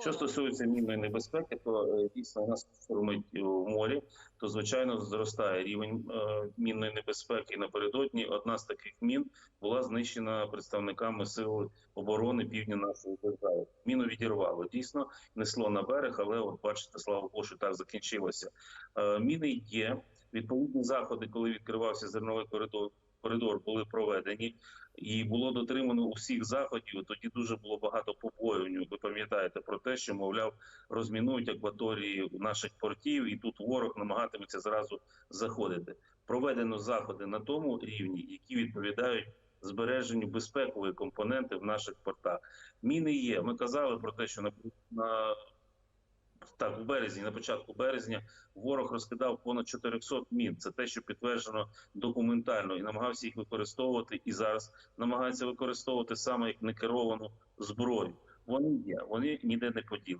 Що стосується мінної небезпеки, то е, дійсно нас штурмить е, в морі, то звичайно зростає рівень е, мінної небезпеки. Напередодні одна з таких мін була знищена представниками сил оборони півдня нашої держави. Міну відірвало дійсно, несло на берег, але от бачите, слава Богу, так закінчилося. Міни є відповідні заходи, коли відкривався зерновий коридор. Коридор були проведені і було дотримано усіх заходів. Тоді дуже було багато побоювань. Пам'ятаєте про те, що мовляв розмінують акваторії наших портів, і тут ворог намагатиметься зразу заходити. Проведено заходи на тому рівні, які відповідають збереженню безпекової компоненти в наших портах. Міни є. Ми казали про те, що на, на так, у березні, на початку березня, ворог розкидав понад 400 мін. Це те, що підтверджено документально, і намагався їх використовувати. І зараз намагається використовувати саме як некеровану зброю. Вони є, вони ніде не поділися.